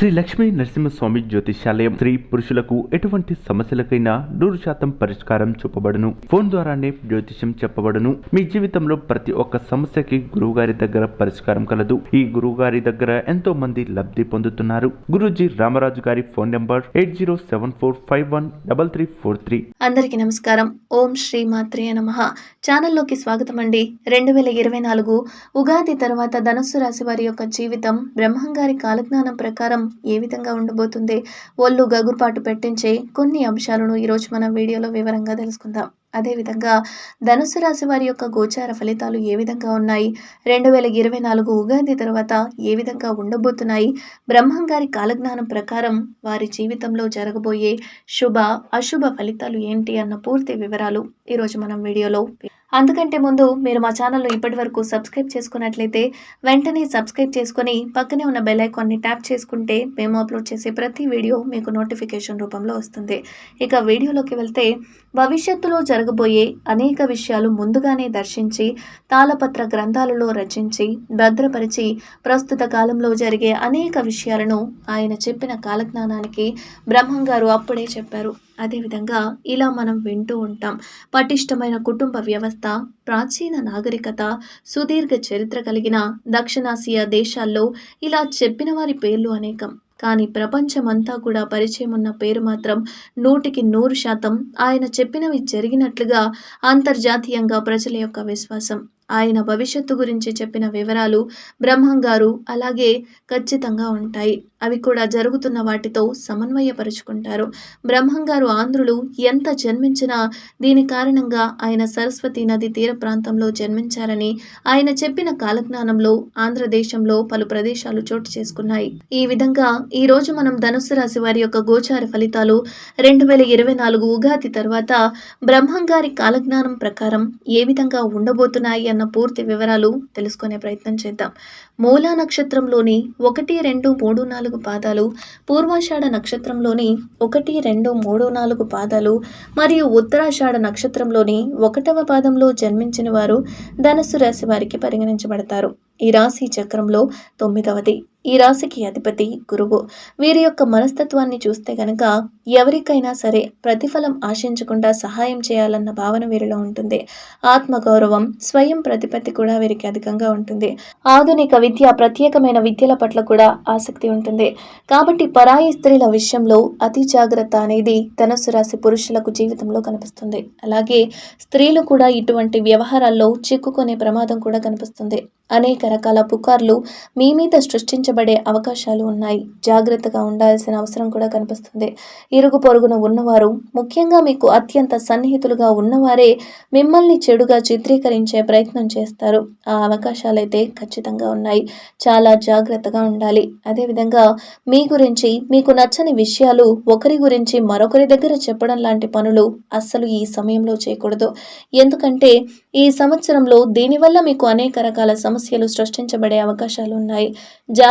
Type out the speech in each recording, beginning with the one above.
శ్రీ లక్ష్మీ నరసింహస్వామి జ్యోతిషాలయం స్త్రీ పురుషులకు ఎటువంటి సమస్యలకైనా నూరు శాతం పరిష్కారం చూపబడును. ఫోన్ ద్వారానే జ్యోతిష్యం చెప్పబడును. మీ జీవితంలో ప్రతి ఒక్క సమస్యకి గురువుగారి దగ్గర పరిష్కారం కలదు. ఈ గురువుగారి దగ్గర ఎంతో మంది లబ్ధి పొందుతున్నారు. గురుజీ రామరాజు గారి phone number eight zero seven four five one double three four three. అందరికీ నమస్కారం. ఓం శ్రీ మాత్రే నమ. ఛానల్లోకి స్వాగతం అండి. రెండు వేల ఇరవై నాలుగు ఉగాది తర్వాత ధనుస్సు రాశి వారి యొక్క జీవితం బ్రహ్మంగారి కాలజ్ఞానం ప్రకారం ఏ విధంగా ఉండబోతుంది? ఒళ్ళు గగురుపాటు పెట్టించే కొన్ని అంశాలను ఈరోజు మనం వీడియోలో వివరంగా తెలుసుకుందాం. అదేవిధంగా ధనుసు రాశి వారి యొక్క గోచార ఫలితాలు ఏ విధంగా ఉన్నాయి? రెండు వేల ఇరవై నాలుగు ఉగాది తర్వాత ఏ విధంగా ఉండబోతున్నాయి? బ్రహ్మంగారి కాలజ్ఞానం ప్రకారం వారి జీవితంలో జరగబోయే శుభ అశుభ ఫలితాలు ఏంటి అన్న పూర్తి వివరాలు ఈరోజు మనం వీడియోలో అందుకంటే ముందు మీరు మా ఛానల్ను ఇప్పటి వరకు సబ్స్క్రైబ్ చేసుకున్నట్లయితే వెంటనే సబ్స్క్రైబ్ చేసుకొని పక్కనే ఉన్న బెల్ ఐకాన్ని ట్యాప్ చేసుకుంటే మేము అప్లోడ్ చేసే ప్రతి వీడియో మీకు నోటిఫికేషన్ రూపంలో వస్తుంది. ఇక వీడియోలోకి వెళ్తే భవిష్యత్తులో జరగబోయే అనేక విషయాలు ముందుగానే దర్శించి తాళపత్ర గ్రంథాలలో రచించి భద్రపరిచి ప్రస్తుత కాలంలో జరిగే అనేక విషయాలను ఆయన చెప్పిన కాలజ్ఞానానికి బ్రహ్మం గారు అప్పుడే చెప్పారు. అదేవిధంగా ఇలా మనం వింటూ ఉంటాం. పటిష్టమైన కుటుంబ వ్యవస్థ ప్రాచీన నాగరికత సుదీర్ఘ చరిత్ర కలిగిన దక్షిణాసియా దేశాల్లో ఇలా చెప్పిన వారి పేర్లు అనేకం. కానీ ప్రపంచమంతా కూడా పరిచయం ఉన్న పేరు మాత్రం నూటికి నూరు శాతం ఆయన చెప్పినవి జరిగినట్లుగా అంతర్జాతీయంగా ప్రజల యొక్క విశ్వాసం. ఆయన భవిష్యత్తు గురించి చెప్పిన వివరాలు బ్రహ్మం గారు అలాగే ఖచ్చితంగా ఉంటాయి. అవి కూడా జరుగుతున్న వాటితో సమన్వయపరుచుకుంటారు. బ్రహ్మం గారు ఆంధ్రులు ఎంత జన్మించినా దీని కారణంగా ఆయన సరస్వతి నది తీర ప్రాంతంలో జన్మించారని ఆయన చెప్పిన కాలజ్ఞానంలో ఆంధ్రదేశంలో పలు ప్రదేశాలు చోటు చేసుకున్నాయి. ఈ విధంగా ఈ రోజు మనం ధనుసు రాశి వారి యొక్క గోచార ఫలితాలు రెండు వేల ఇరవై నాలుగు ఉగాది తర్వాత బ్రహ్మం గారి కాలజ్ఞానం ప్రకారం ఏ విధంగా ఉండబోతున్నాయి అన్న పూర్తి వివరాలు తెలుసుకునే ప్రయత్నం చేద్దాం. మూలా నక్షత్రంలోని ఒకటి రెండు మూడు నాలుగు పాదాలు పూర్వాషాఢ నక్షత్రంలోని ఒకటి రెండు మూడు నాలుగు పాదాలు మరియు ఉత్తరాషాఢ నక్షత్రంలోని ఒకటవ పాదంలో జన్మించిన వారు ధనుస్సు రాశి వారికి పరిగణించబడతారు. ఈ రాశి చక్రంలో తొమ్మిదవది. ఈ రాశికి అధిపతి గురువు. వీరి యొక్క మనస్తత్వాన్ని చూస్తే గనక ఎవరికైనా సరే ప్రతిఫలం ఆశించకుండా సహాయం చేయాలన్న భావన వీరిలో ఉంటుంది. ఆత్మగౌరవం స్వయం ప్రతిపత్తి కూడా వీరికి అధికంగా ఉంటుంది. ఆధునిక విద్య ప్రత్యేకమైన విద్యల పట్ల కూడా ఆసక్తి ఉంటుంది. కాబట్టి పరాయి స్త్రీల విషయంలో అతి జాగ్రత్త అనేది ధనుసు రాశి పురుషులకు జీవితంలో కనిపిస్తుంది. అలాగే స్త్రీలు కూడా ఇటువంటి వ్యవహారాల్లో చిక్కుకునే ప్రమాదం కూడా కనిపిస్తుంది. అనేక రకాల పుకార్లు మీ మీద సృష్టించ సృష్టించబడే అవకాశాలు ఉన్నాయి. జాగ్రత్తగా ఉండాల్సిన అవసరం కూడా కనిపిస్తుంది. ఇరుగు పొరుగున ఉన్నవారు ముఖ్యంగా మీకు అత్యంత సన్నిహితులుగా ఉన్నవారే మిమ్మల్ని చెడుగా చిత్రీకరించే ప్రయత్నం చేస్తారు. ఆ అవకాశాలైతే ఖచ్చితంగా ఉన్నాయి. చాలా జాగ్రత్తగా ఉండాలి. అదేవిధంగా మీ గురించి మీకు నచ్చని విషయాలు ఒకరి గురించి మరొకరి దగ్గర చెప్పడం లాంటి పనులు అస్సలు ఈ సమయంలో చేయకూడదు. ఎందుకంటే ఈ సంవత్సరంలో దీనివల్ల మీకు అనేక రకాల సమస్యలు సృష్టించబడే అవకాశాలు ఉన్నాయి.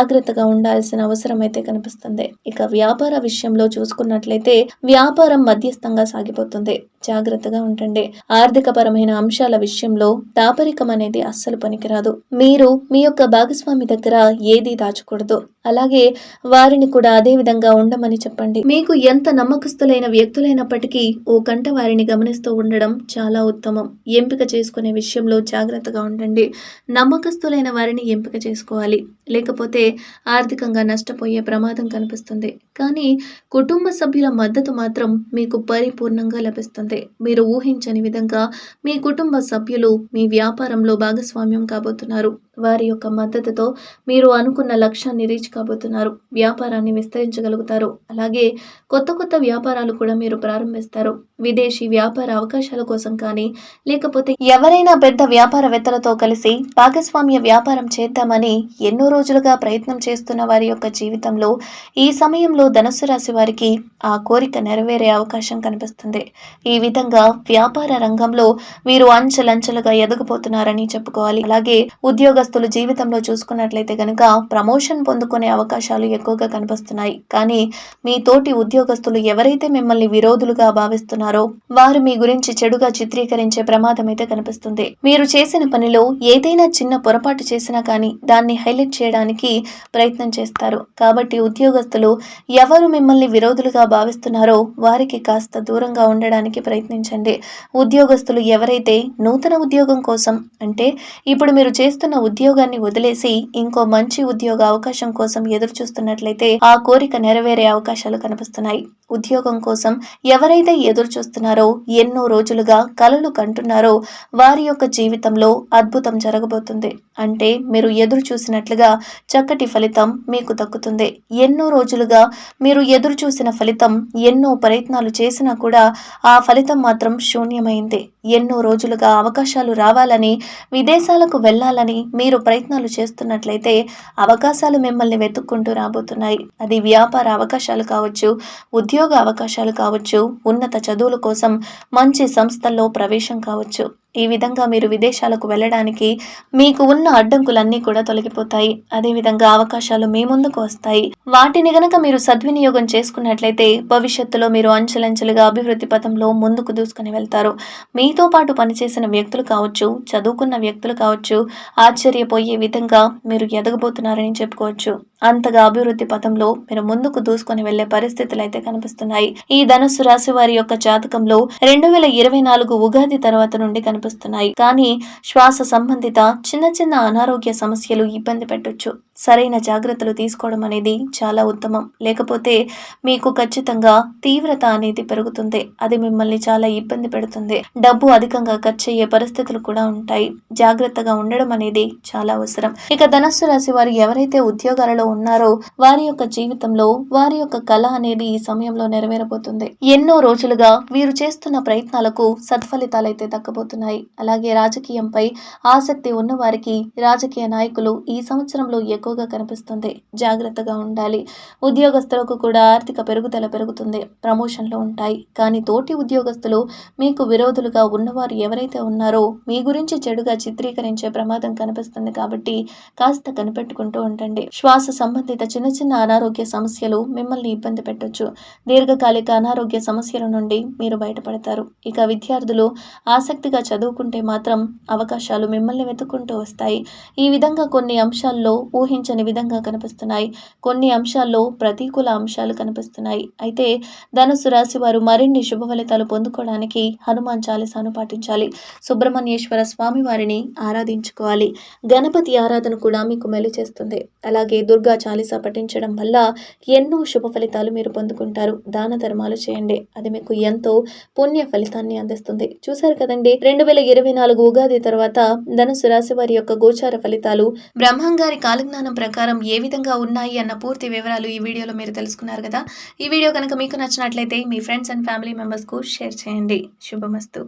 జాగ్రత్తగా ఉండాల్సిన అవసరం అయితే కనిపిస్తుంది. ఇక వ్యాపార విషయంలో చూసుకున్నట్లయితే వ్యాపారం మధ్యస్థంగా సాగిపోతుంది. జాగ్రత్తగా ఉండండి. ఆర్థిక పరమైన అంశాల విషయంలో దాపరికం అనేది అస్సలు పనికిరాదు. మీరు మీ యొక్క భాగస్వామి దగ్గర ఏది దాచకూడదు. అలాగే వారిని కూడా అదే విధంగా ఉండమని చెప్పండి. మీకు ఎంత నమ్మకస్తులైన వ్యక్తులైనప్పటికీ ఓ గంట వారిని గమనిస్తూ ఉండడం చాలా ఉత్తమం. ఎంపిక చేసుకునే విషయంలో జాగ్రత్తగా ఉండండి. నమ్మకస్తులైన వారిని ఎంపిక చేసుకోవాలి. లేకపోతే ఆర్థికంగా నష్టపోయే ప్రమాదం కనిపిస్తుంది. కానీ కుటుంబ సభ్యుల మద్దతు మాత్రం మీకు పరిపూర్ణంగా లభిస్తుంది. మీరు ఊహించని విధంగా మీ కుటుంబ సభ్యులు మీ వ్యాపారంలో భాగస్వామ్యం కాబోతున్నారు. వారి యొక్క మద్దతుతో మీరు అనుకున్న లక్ష్యాన్ని రీచ్ కాబోతున్నారు. వ్యాపారాన్ని విస్తరించగలుగుతారు. అలాగే కొత్త కొత్త వ్యాపారాలు కూడా మీరు ప్రారంభిస్తారు. విదేశీ వ్యాపార అవకాశాల కోసం కానీ లేకపోతే ఎవరైనా పెద్ద వ్యాపారవేత్తలతో కలిసి భాగస్వామ్య వ్యాపారం చేద్దామని ఎన్నో రోజులుగా ప్రయత్నం చేస్తున్న వారి యొక్క జీవితంలో ఈ సమయంలో ధనుస్సు రాశి వారికి ఆ కోరిక నెరవేరే అవకాశం కనిపిస్తుంది. ఈ విధంగా వ్యాపార రంగంలో వీరు అంచెలంచెలుగా ఎదగబోతున్నారని చెప్పుకోవాలి. అలాగే ఉద్యోగ ఉద్యోగస్తులు జీవితంలో చూసుకున్నట్లయితే కనుక ప్రమోషన్ పొందుకునే అవకాశాలు ఎక్కువగా కనిపిస్తున్నాయి. కానీ మీ తోటి ఉద్యోగస్తులు ఎవరైతే మిమ్మల్ని విరోధులుగా భావిస్తున్నారో వారు మీ గురించి చెడుగా చిత్రీకరించే ప్రమాదం అయితే కనిపిస్తుంది. మీరు చేసిన పనిలో ఏదైనా చిన్న పొరపాటు చేసినా కానీ దాన్ని హైలైట్ చేయడానికి ప్రయత్నం చేస్తారు. కాబట్టి ఉద్యోగస్తులు ఎవరు మిమ్మల్ని విరోధులుగా భావిస్తున్నారో వారికి కాస్త దూరంగా ఉండడానికి ప్రయత్నించండి. ఉద్యోగస్తులు ఎవరైతే నూతన ఉద్యోగం కోసం అంటే ఇప్పుడు మీరు చేస్తున్న ఉద్యోగాన్ని వదిలేసి ఇంకో మంచి ఉద్యోగ అవకాశం కోసం ఎదురు చూస్తున్నట్లయితే ఆ కోరిక నెరవేరే అవకాశాలు కనిపిస్తున్నాయి. ఉద్యోగం కోసం ఎవరైతే ఎదురు చూస్తున్నారో ఎన్నో రోజులుగా కలలు కంటున్నారో వారి యొక్క జీవితంలో అద్భుతం జరగబోతుంది. అంటే మీరు ఎదురు చూసినట్లుగా చక్కటి ఫలితం మీకు దక్కుతుంది. ఎన్నో రోజులుగా మీరు ఎదురు చూసిన ఫలితం ఎన్నో ప్రయత్నాలు చేసినా కూడా ఆ ఫలితం మాత్రం శూన్యమైంది. ఎన్నో రోజులుగా అవకాశాలు రావాలని విదేశాలకు వెళ్ళాలని మీరు ప్రయత్నాలు చేస్తున్నట్లయితే అవకాశాలు మిమ్మల్ని వెతుక్కుంటూ రాబోతున్నాయి. అది వ్యాపార అవకాశాలు కావచ్చు ఉద్యోగ అవకాశాలు కావచ్చు ఉన్నత చదువుల కోసం మంచి సంస్థల్లో ప్రవేశం కావచ్చు. ఈ విధంగా మీరు విదేశాలకు వెళ్ళడానికి మీకు ఉన్న అడ్డంకులన్నీ కూడా తొలగిపోతాయి. అదేవిధంగా అవకాశాలు మీ ముందుకు వస్తాయి. వాటిని గనక మీరు సద్వినియోగం చేసుకున్నట్లయితే భవిష్యత్తులో మీరు అంచెలంచెలుగా అభివృద్ధి పథంలో ముందుకు దూసుకుని వెళ్తారు. మీతో పాటు పనిచేసిన వ్యక్తులు కావచ్చు చదువుకున్న వ్యక్తులు కావచ్చు ఆశ్చర్యపోయే విధంగా మీరు ఎదగబోతున్నారని చెప్పుకోవచ్చు. అంతగా అభివృద్ధి పథంలో మీరు ముందుకు దూసుకొని వెళ్ళే పరిస్థితులు అయితే కనిపిస్తున్నాయి. ఈ ధనుస్సు రాశి వారి యొక్క జాతకంలో రెండు వేల ఇరవై నాలుగు ఉగాది తర్వాత నుండి కనిపి కనిపిస్తున్నాయి. కానీ శ్వాస సంబంధిత చిన్న చిన్న అనారోగ్య సమస్యలు ఇబ్బంది పెట్టొచ్చు. సరైన జాగ్రత్తలు తీసుకోవడం అనేది చాలా ఉత్తమం. లేకపోతే మీకు ఖచ్చితంగా తీవ్రత అనేది పెరుగుతుంది. అది మిమ్మల్ని చాలా ఇబ్బంది పెడుతుంది. డబ్బు అధికంగా ఖర్చు అయ్యే పరిస్థితులు కూడా ఉంటాయి. జాగ్రత్తగా ఉండడం అనేది చాలా అవసరం. ఇక ధనస్సు రాశి వారు ఎవరైతే ఉద్యోగాలలో ఉన్నారో వారి యొక్క జీవితంలో వారి యొక్క కళ అనేది ఈ సమయంలో నెరవేరబోతుంది. ఎన్నో రోజులుగా వీరు చేస్తున్న ప్రయత్నాలకు సత్ఫలితాలు అయితే దక్కబోతున్నాయి. అలాగే రాజకీయంపై ఆసక్తి ఉన్న వారికి రాజకీయ నాయకులు ఈ సంవత్సరంలో ఎక్కువగా కనిపిస్తుంది. జాగ్రత్తగా ఉండాలి. ఉద్యోగస్తులకు కూడా ఆర్థిక పెరుగుదల పెరుగుతుంది. ప్రమోషన్లు ఉంటాయి. కానీ తోటి ఉద్యోగస్తులు మీకు విరోధులుగా ఉన్నవారు ఎవరైతే ఉన్నారో మీ గురించి చెడుగా చిత్రీకరించే ప్రమాదం కనిపిస్తుంది కాబట్టి కాస్త కనిపెట్టుకుంటూ ఉండండి. శ్వాస సంబంధిత చిన్న చిన్న అనారోగ్య సమస్యలు మిమ్మల్ని ఇబ్బంది పెట్టొచ్చు. దీర్ఘకాలిక అనారోగ్య సమస్యల నుండి మీరు బయటపడతారు. ఇక విద్యార్థులు ఆసక్తిగా చదువుకుంటే మాత్రం అవకాశాలు మిమ్మల్ని వెతుక్కుంటూ వస్తాయి. ఈ విధంగా కొన్ని అంశాల్లో ఊహించని విధంగా కనిపిస్తున్నాయి. కొన్ని అంశాల్లో ప్రతికూల అంశాలు కనిపిస్తున్నాయి. అయితే ధనుసు రాశి వారు మరిన్ని శుభ ఫలితాలు పొందుకోవడానికి హనుమాన్ చాలీసాను పాటించాలి. సుబ్రహ్మణ్యేశ్వర స్వామి వారిని ఆరాధించుకోవాలి. గణపతి ఆరాధన కూడా మీకు మెలు చేస్తుంది. అలాగే దుర్గా చాలీసా పఠించడం వల్ల ఎన్నో శుభ ఫలితాలు మీరు పొందుకుంటారు. దాన ధర్మాలు చేయండి. అది మీకు ఎంతో పుణ్య ఫలితాన్ని అందిస్తుంది. చూశారు కదండి? రెండు వేల ఇరవై నాలుగు ఉగాది తర్వాత ధనుసు రాశి వారి యొక్క గోచార ఫలితాలు బ్రహ్మంగారి కాలజ్ఞానం ప్రకారం ఏ విధంగా ఉన్నాయి అన్న పూర్తి వివరాలు ఈ వీడియోలో మీరు తెలుసుకున్నారు కదా. ఈ వీడియో కనుక మీకు నచ్చినట్లయితే మీ ఫ్రెండ్స్ అండ్ ఫ్యామిలీ మెంబర్స్కు షేర్ చేయండి. శుభమస్తు.